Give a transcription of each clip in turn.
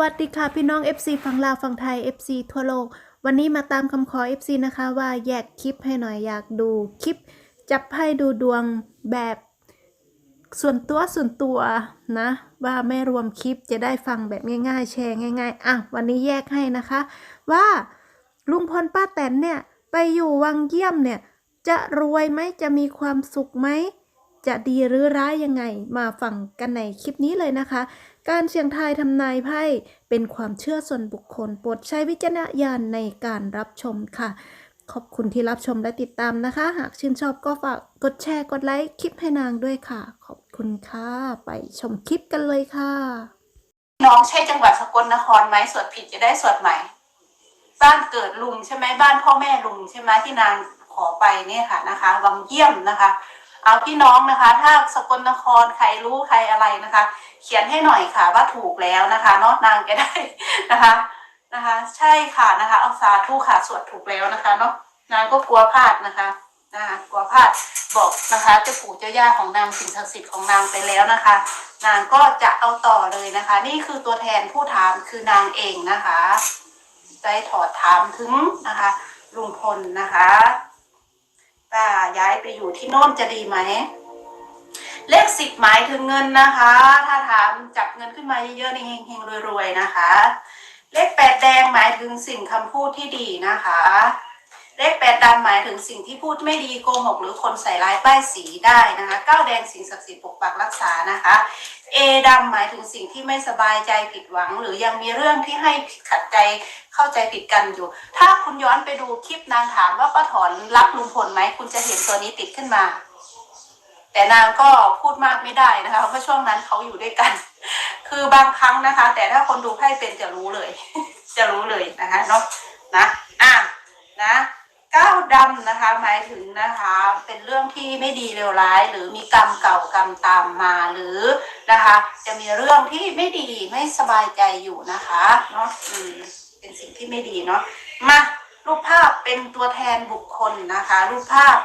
วัสดีค่ะพี่น้อง FC ฝั่งลาวฝั่งไทย FC ทั่วโลก วันนี้มาตามคำขอ FC นะคะว่าแยกคลิปให้หน่อยอยากดูคลิป จับให้ดูดวงแบบส่วนตัวส่วนตัวนะ ว่าไม่รวมคลิปจะได้ฟังแบบง่าย ๆ แชร์ง่าย ๆอะวันนี้แยกให้นะคะ ว่าลุงพลป้าแตนเนี่ย ไปอยู่วังเยี่ยมเนี่ย จะรวยไหมจะมีความสุขไหม จะดีหรือร้ายยังไง มาฟังกันในคลิปนี้เลยนะคะ การเสี่ยงทายทำนายไพ่เป็นความเชื่อส่วนบุคคลโปรดใช้วิจารณญาณในการรับชมค่ะ ขอบคุณที่รับชมและติดตามนะคะ หากชื่นชอบก็ฝากกดแชร์กดไลค์คลิปให้นางด้วยค่ะ ขอบคุณค่ะไปชมคลิปกันเลยค่ะ น้องใช่จังหวัดสกลนครไหมสวดผิดจะได้สวดใหม่ บ้านเกิดลุงใช่ไหมบ้านพ่อแม่ลุงใช่ไหมที่นางขอไปเนี่ยค่ะนะคะวังเยี่ยมนะคะ เอาพี่น้องนะคะ ถ้าสกลนครใครรู้ใครอะไรนะคะ เขียนให้หน่อยค่ะว่าถูกแล้วนะคะเนาะนางจะได้นะคะนะคะ ใช่ค่ะนะคะเอาสาธุค่ะสวดถูกแล้วนะคะเนาะนางก็กลัวพลาดนะคะนะคะกลัวพลาดบอกนะคะเจ้าปู่เจ้าย่าของนางสิ่งศักดิ์สิทธิ์ของนางไปแล้วนะคะ นางก็จะเอาต่อเลยนะคะ นี่คือตัวแทนผู้ถามคือนางเองนะคะได้ถอดถามถึงนะคะลุงพลนะคะ ป้าย้ายไปอยู่ที่โน่นจะดีไหม เลขสิบหมายถึงเงินนะคะ ถ้าถามจับเงินขึ้นมาเยอะๆนี่เฮงๆรวยๆนะคะ เลขแปดแดงหมายถึงสิ่งคำพูดที่ดีนะคะ เลขแปดดำหมายถึงสิ่งที่พูดไม่ดีโกหกหรือคนใส่ร้ายป้ายสีได้นะคะเก้าแดงสิ่งศักดิ์สิทธิ์ปกปักรักษานะคะเอดำหมายถึงสิ่งที่ไม่สบายใจผิดหวัง หรือยังมีเรื่องที่ให้ขัดใจเข้าใจผิดกันอยู่ ถ้าคุณย้อนไปดูคลิปนางถามว่าป้าถอนรับลุงพลไหมคุณจะเห็นตัวนี้ติดขึ้นมา แต่นางก็พูดมากไม่ได้นะคะเพราะช่วงนั้นเขาอยู่ด้วยกัน คือบางครั้งนะคะ แต่ถ้าคนดูไพ่เป็นจะรู้เลย จะรู้เลยนะคะเนาะนะอะนะ ก้าวดำนะคะหมายถึงนะคะเป็นเรื่องที่ไม่ดีเลวร้าย หรือมีกรรมเก่ากรรมตามมาหรือนะคะ จะมีเรื่องที่ไม่ดีไม่สบายใจอยู่นะคะเนาะอืมเป็นสิ่งที่ไม่ดีเนาะมารูปภาพเป็นตัวแทนบุคคลนะคะ รูปภาพ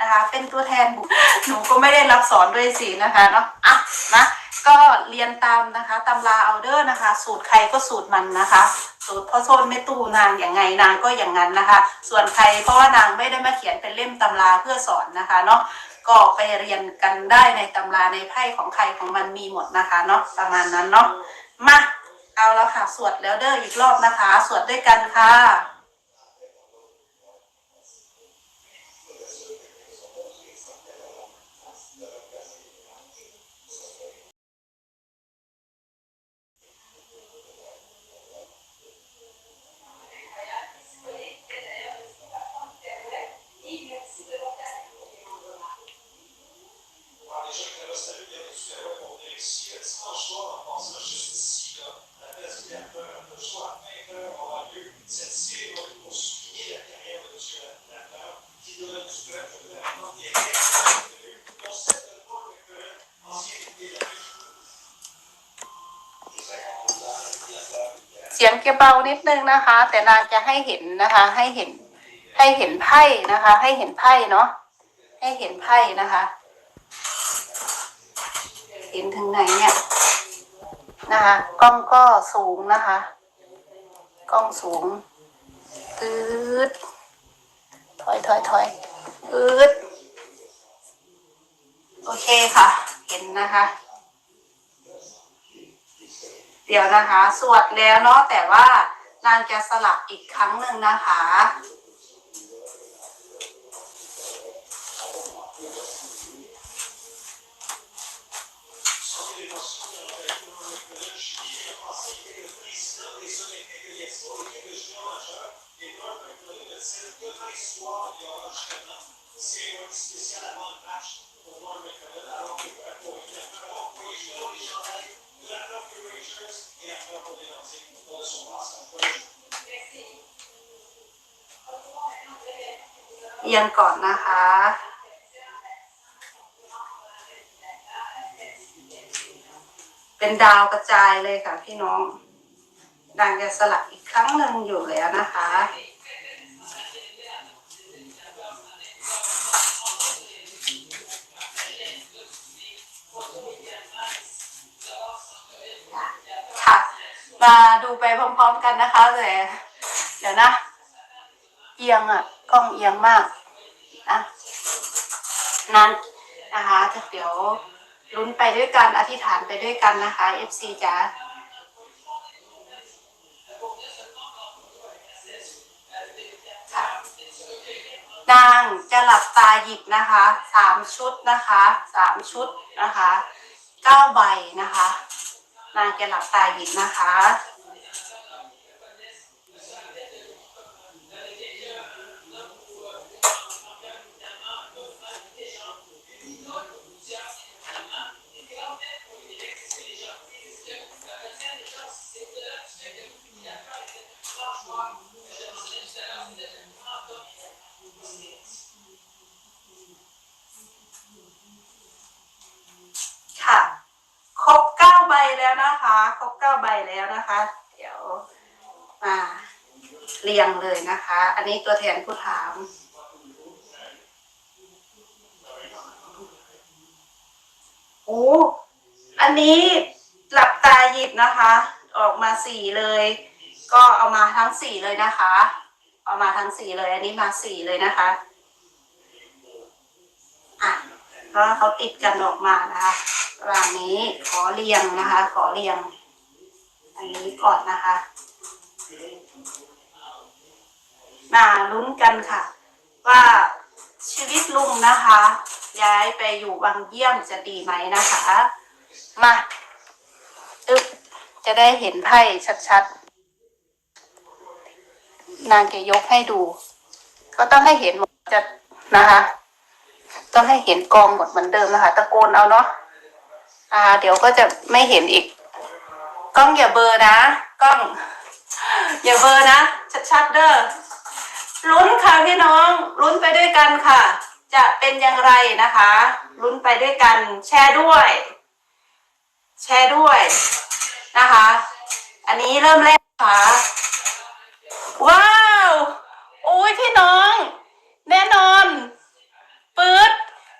นะคะ เป็นตัวแทนบุคหนูก็ไม่ได้รับสอนด้วยสินะคะเนาะอะนะก็เรียนตามนะคะตำราเอาเดอร์นะคะ สูตรใครก็สูตรมันนะคะ สูตรพ่อโซนไม่ตู้นางอย่างไงนางก็อย่างนั้นนะคะ ส่วนใครเพราะว่านางไม่ได้มาเขียนเป็นเล่มตำราเพื่อสอนนะคะเนาะก็ไปเรียนกันได้ในตำราในไพ่ของใครของมันมีหมดนะคะเนาะประมาณนั้นเนาะมาเอาแล้วค่ะสวดแล้วเด้ออีกรอบนะคะ สวดด้วยกันค่ะ เสียงจะเบานิดนึงนะคะ แต่นางจะให้เห็นนะคะ ให้เห็น ให้เห็นไพ่นะคะ ให้เห็นไพ่เนาะให้เห็นไพ่นะคะ เห็นถึงไหนเนี่ยนะคะ กล้องก็สูงนะคะ กล้องสูงอืดถอยถอยถอยอืดโอเคค่ะ เห็นนะคะ เดี๋ยวนะคะ สวดแล้วเนาะแต่ว่านางจะสลับอีกครั้งหนึ่งนะคะ เอียงก่อนนะคะ เป็นดาวกระจายเลยค่ะพี่น้องดังจะสลับอีกครั้งหนึ่งอยู่แล้วนะคะ มาดูไปพร้อมๆกันนะคะแต่เดี๋ยวนะ เอียงอะ กล้องเอียงมากนะนั้นนะคะเดี๋ยวลุ้นไปด้วยกันอธิษฐานไปด้วยกันนะคะ FC จ๋าค่ะนางจะหลับตาหยิบนะคะสามชุดนะคะสามชุดนะคะเก้าใบนะคะ นางจะหลับตาหยิบนะคะ ครบเก้าใบแล้วนะ ครบเก้าใบแล้วนะคะ เดี๋ยวมาเรียงเลยนะคะ อันนี้ตัวแทนผู้ถามโอ้อันนี้หลับตาหยิบนะคะ ออกมาสี่เลย ก็เอามาทั้งสี่เลยนะคะ เอามาทั้งสี่เลย อันนี้มาสี่เลยนะคะอะเพราะเขาติดกันออกมานะคะ ระหว่างนี้ขอเรียงนะคะ ขอเรียง อันนี้ก่อนนะคะมาลุ้นกันค่ะ ว่าชีวิตลุงนะคะ ย้ายไปอยู่วังเยี่ยมจะดีไหมนะคะ มาอึ๊บจะได้เห็นไพ่ชัดๆ นางจะยกให้ดู ก็ต้องให้เห็นหมดจะนะคะ ต้องให้เห็นกองหมดเหมือนเดิมนะคะ ตะโกนเอาเนาะ อ่า เดี๋ยวก็จะไม่เห็นอีก กล้องอย่าเบอร์นะ กล้อง อย่าเบอร์นะ ชัดๆเด้อลุ้นค่ะพี่น้องลุ้นไปด้วยกันค่ะ จะเป็นอย่างไรนะคะลุ้นไปด้วยกัน แชร์ด้วย แชร์ด้วยนะคะ อันนี้เริ่มแรกค่ะ ว้าว โอ้ยพี่น้อง แน่นอน ปื๊ด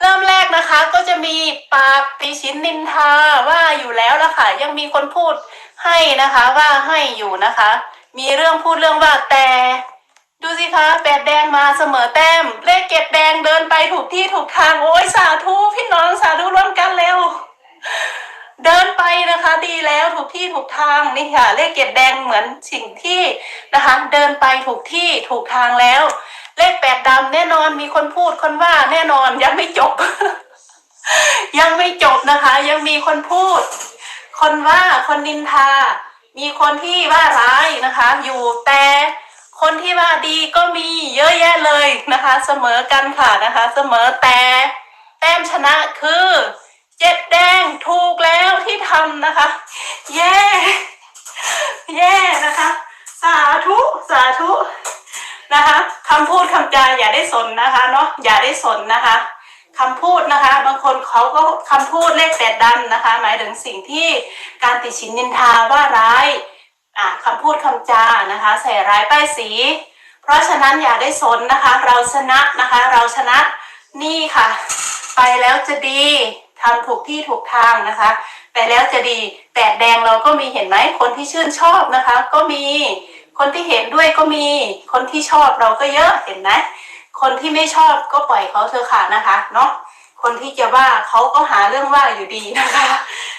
เริ่มแรกนะคะ ก็จะ มีปากติชินนินทาว่าอยู่แล้วละค่ะ ยังมีคนพูดให้นะคะ ว่าให้อยู่นะคะ มีเรื่องพูดเรื่องว่าแต่ ดูสิคะแปดแดงมาเสมอแต้ม เลขเก็ดแดงเดินไปถูกที่ถูกทางโอ้ยสาธุพี่น้องสาธุร่วมกันเร็วเดินไปนะคะดีแล้วถูกที่ถูกทางนี่ค่ะ เลขเก็ดแดงเหมือนสิ่งที่นะคะ เดินไปถูกที่ถูกทางแล้ว เลขแปดดำแน่นอนมีคนพูดคนว่าแน่นอนยังไม่จบ ยังไม่จบนะคะ ยังมีคนพูด คนว่าคนนินทา มีคนที่ว่าร้ายนะคะ อยู่แต่คนที่ว่าดีก็มีเยอะแยะเลยนะคะ เสมอกันค่ะนะคะ เสมอแต่แต้มชนะคือเจ็ดแดงถูกแล้วที่ทำนะคะแย่แย่นะคะ สาธุสาธุนะคะคำพูดคำจาอย่าได้สนนะคะเนาะอย่าได้สนนะคะ คำพูดนะคะ บางคนเขาก็คำพูดเลขแปดดำนะคะ หมายถึงสิ่งที่การติชินนินทาว่าร้ายอ่าคำพูดคำจานะคะ ใส่ร้ายป้ายสี เพราะฉะนั้นอย่าได้สนนะคะ เราชนะนะคะ เราชนะนี่ค่ะ ไปแล้วจะดีทำถูกที่ถูกทางนะคะ ไปแล้วจะดีแปดแดงเราก็มีเห็นไหมคนที่ชื่นชอบนะคะ ก็มีคนที่เห็นด้วยก็มีคนที่ชอบเราก็เยอะเห็นไหม คนที่ไม่ชอบก็ปล่อยเขาเถอะค่ะนะคะเนาะคนที่จะว่าเขาก็หาเรื่องว่าอยู่ดีนะคะ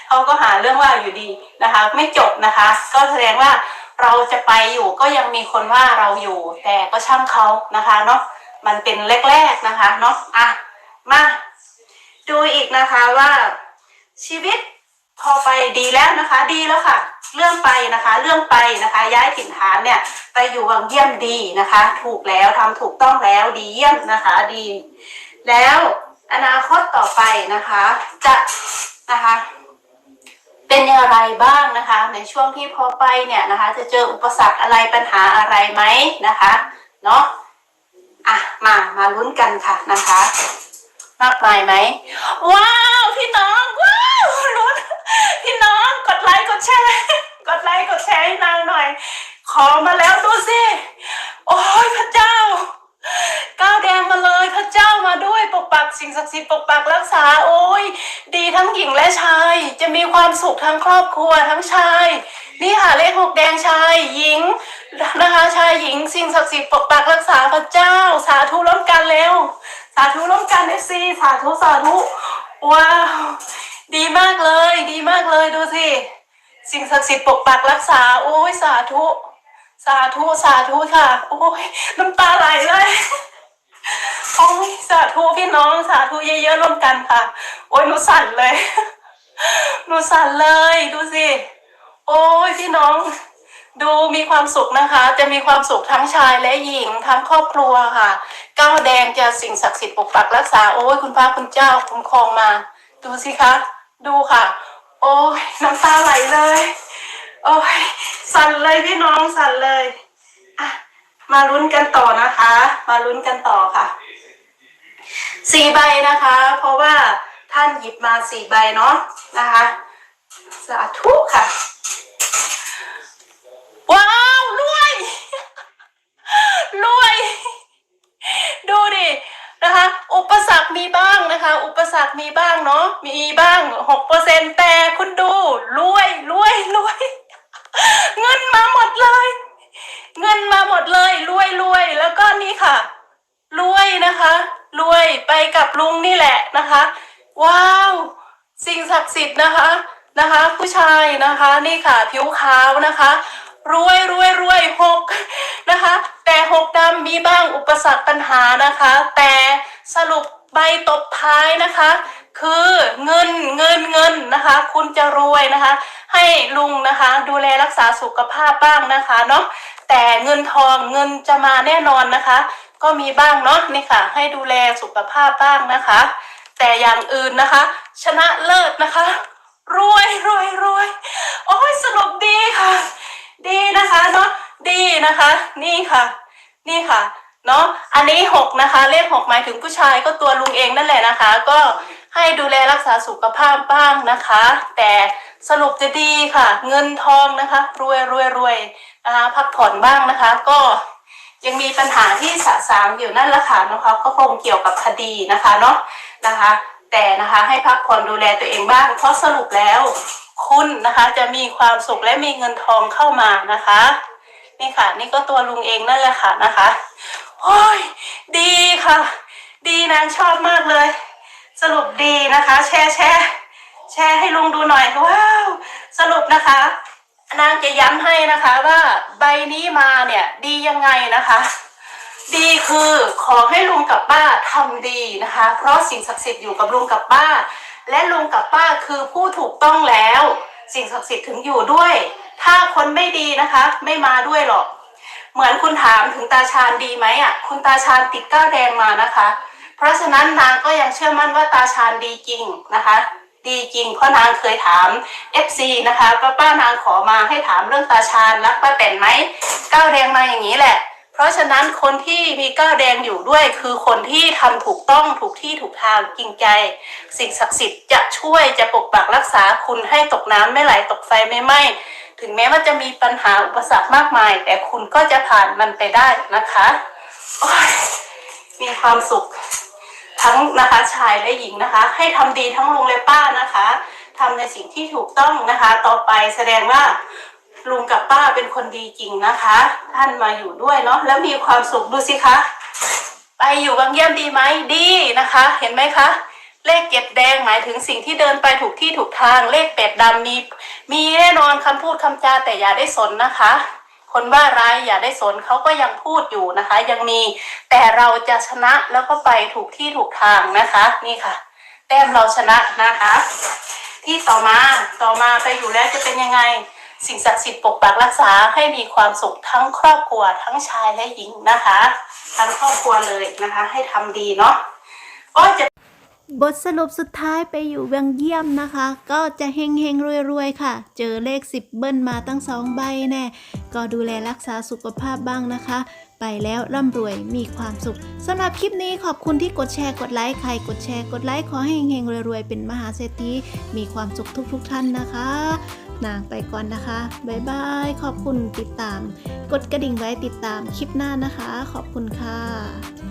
เขาก็หาเรื่องว่าอยู่ดีนะคะ ไม่จบนะคะ ก็แสดงว่าเราจะไปอยู่ก็ยังมีคนว่าเราอยู่ แต่ก็ช่างเขานะคะเนาะมันเป็นแรกๆนะคะเนาะอะมาดูอีกนะคะว่าชีวิตพอไปดีแล้วนะคะ ดีแล้วค่ะ เรื่องไปนะคะ เรื่องไปนะคะ ย้ายถิ่นฐานเนี่ย ไปอยู่วังเยี่ยมดีนะคะ ถูกแล้วทำถูกต้องแล้วดีเยี่ยมนะคะดี แล้วอนาคตต่อไปนะคะ จะนะคะ เป็นอย่างไรบ้างนะคะ ในช่วงที่พอไปเนี่ยนะคะ จะเจออุปสรรคอะไรปัญหาอะไรไหมนะคะเนาะอะมามาลุ้นกันค่ะนะคะ มากมายไหมว้าว พี่น้องว้าวลุ้นพี่น้องกดไลค์กดแชร์กดไลค์กดแชร์ให้นางหน่อย ขอมาแล้วดูสิ โอ้ยพระเจ้า ก้าวแดงมาเลยพระเจ้ามาด้วยปกปักสิ่งศักดิ์สิทธิ์ปกปักรักษาโอ้ยดีทั้งหญิงและชาย จะมีความสุขทั้งครอบครัวทั้งชาย นี่ค่ะเลขหกแดงชายหญิงนะคะชายหญิงสิ่งศักดิ์สิทธิ์ปกปักรักษาพระเจ้า สาธุร่วมกันเร็วสาธุร่วมกันเอฟซีสาธุสาธุว้าวดีมากเลย ดีมากเลยดูสิสิ่งศักดิ์สิทธิ์ปกปักรักษาโอ้ยสาธุ สาธุสาธุค่ะ โอ้ยน้ำตาไหลเลยโอ้ยสาธุพี่น้องสาธุเยอะๆร่วมกันค่ะ โอ้ยหนูสั่นเลยหนูสั่นเลยดูสิโอ้ยพี่น้อง ดูมีความสุขนะคะ จะมีความสุขทั้งชายและหญิงทั้งครอบครัวค่ะก้าวแดงจะสิ่งศักดิ์สิทธิ์ปกปักรักษาโอ้ยคุณพระคุณเจ้าคุ้มครองมา ดูสิคะ ดูค่ะ โอ้ยน้ำตาไหลเลย โอ้ยสั่นเลยพี่น้องสั่นเลยอะมาลุ้นกันต่อนะคะ มาลุ้นกันต่อค่ะสี่ใบนะคะ เพราะว่าท่านหยิบมาสี่ใบเนาะนะคะสาธุค่ะ ว้าวรวยรวย ดูดินะคะ อุปสรรคมีบ้างนะคะ อุปสรรคมีบ้างเนาะมีบ้างหกเปอร์เซ็นแต่คุณดูรวยรวยรวย เงินมาหมดเลย เงินมาหมดเลยรวยรวยแล้วก็นี่ค่ะรวยนะคะรวยไปกับลุงนี่แหละนะคะ ว้าว สิ่งศักดิ์สิทธิ์นะคะนะคะ ผู้ชายนะคะนี่ค่ะผิวขาวนะคะรวยรวยรวยหกนะคะ แต่หกดำมีบ้างอุปสรรคปัญหานะคะ แต่สรุปใบตบท้ายนะคะ คือเงินเงินเงินนะคะ คุณจะรวยนะคะ ให้ลุงนะคะ ดูแลรักษาสุขภาพบ้างนะคะเนาะแต่เงินทองเงินจะมาแน่นอนนะคะ ก็มีบ้างเนาะนี่ค่ะ ให้ดูแลสุขภาพบ้างนะคะ แต่อย่างอื่นนะคะ ชนะเลิศนะคะ รวยรวยรวยโอ้ยสรุปดีค่ะ ดีนะคะเนาะดีนะคะ นี่ค่ะ นี่ค่ะเนาะอันนี้หกนะคะ เลขหกหมายถึงผู้ชายก็ตัวลุงเองนั่นแหละนะคะ ก็ ให้ดูแลรักษาสุขภาพบ้างนะคะ แต่สรุปจะดีค่ะ เงินทองนะคะรวยรวยรวยนะคะพักผ่อนบ้างนะคะ ก็ยังมีปัญหาที่สะสางอยู่นั่นแหละค่ะนะคะก็คงเกี่ยวกับคดีนะคะเนาะนะคะ แต่นะคะให้พักผ่อนดูแลตัวเองบ้าง เพราะสรุปแล้วคุณนะคะจะมีความสุขและมีเงินทองเข้ามานะคะนี่ค่ะ นี่ก็ตัวลุงเองนั่นแหละค่ะนะคะโอ้ยดีค่ะ ดีนางชอบมากเลย สรุปดีนะคะ แชร์แชร์แชร์ให้ลุงดูหน่อยว้าวสรุปนะคะนางจะย้ำให้นะคะว่าใบนี้มาเนี่ยดียังไงนะคะ ดีคือขอให้ลุงกับป้าทำดีนะคะ เพราะสิ่งศักดิ์สิทธิ์อยู่กับลุงกับป้า และลุงกับป้าคือผู้ถูกต้องแล้ว สิ่งศักดิ์สิทธิ์ถึงอยู่ด้วย ถ้าคนไม่ดีนะคะ ไม่มาด้วยหรอก เหมือนคุณถามถึงตาชาญดีไหมอะคุณตาชาญติดก้าวแดงมานะคะ เพราะฉะนั้นนางก็ยังเชื่อมั่นว่าตาชาญดีจริงนะคะ ดีจริงเพราะนางเคยถาม FC นะคะป้าป้านางขอมาให้ถามเรื่องตาชาญรักป้าแต่นไหมก้าวแดงมาอย่างนี้แหละ เพราะฉะนั้นคนที่มีก้าวแดงอยู่ด้วย คือคนที่ทำถูกต้องถูกที่ถูกทางจริงใจ สิ่งศักดิ์สิทธิ์จะช่วยจะปกปักรักษาคุณให้ตกน้ำไม่ไหลตกไฟไม่ไหม้ถึงแม้ว่าจะมีปัญหาอุปสรรคมากมาย แต่คุณก็จะผ่านมันไปได้นะคะ มีความสุข ทั้งนะคะชายและหญิงนะคะ ให้ทำดีทั้งลุงและป้านะคะทำในสิ่งที่ถูกต้องนะคะ ต่อไปแสดงว่าลุงกับป้าเป็นคนดีจริงนะคะ ท่านมาอยู่ด้วยเนาะแล้วมีความสุขดูสิคะ ไปอยู่บางเยี่ยมดีไหมดีนะคะ เห็นไหมคะเลขเจ็ดแดงหมายถึงสิ่งที่เดินไปถูกที่ถูกทางเลขเป็ดดำมี มีแน่นอนคำพูดคำจาแต่อย่าได้สนนะคะ คนว่าร้ายอย่าได้สนเขาก็ยังพูดอยู่นะคะ ยังมีแต่เราจะชนะแล้วก็ไปถูกที่ถูกทางนะคะ นี่ค่ะ แต้มเราชนะนะคะ ที่ต่อมาต่อมาไปอยู่แล้วจะเป็นยังไงสิ่งศักดิ์สิทธิ์ปกปักรักษาให้มีความสุขทั้งครอบครัวทั้งชายและหญิงนะคะ ทั้งครอบครัวเลยนะคะ ให้ทำดีเนาะก็จะ บทสรุปสุดท้ายไปอยู่เวียงเยี่ยมนะคะ ก็จะเฮงเฮงรวยรวยๆ ค่ะ เจอเลข 10 เบิ้ลมาตั้งสองใบแน่ ก็ดูแลรักษาสุขภาพบ้างนะคะ ไปแล้วร่ำรวยมีความสุขสำหรับคลิปนี้ขอบคุณที่กดแชร์กดไลค์ใครกดแชร์กดไลค์ขอให้เฮงๆรวยๆ เป็นมหาเศรษฐีมีความสุขทุกๆ ท่านนะคะนางไปก่อนนะคะ บ๊ายบาย ขอบคุณติดตาม กดกระดิ่งไว้ติดตามคลิปหน้านะคะ ขอบคุณค่ะ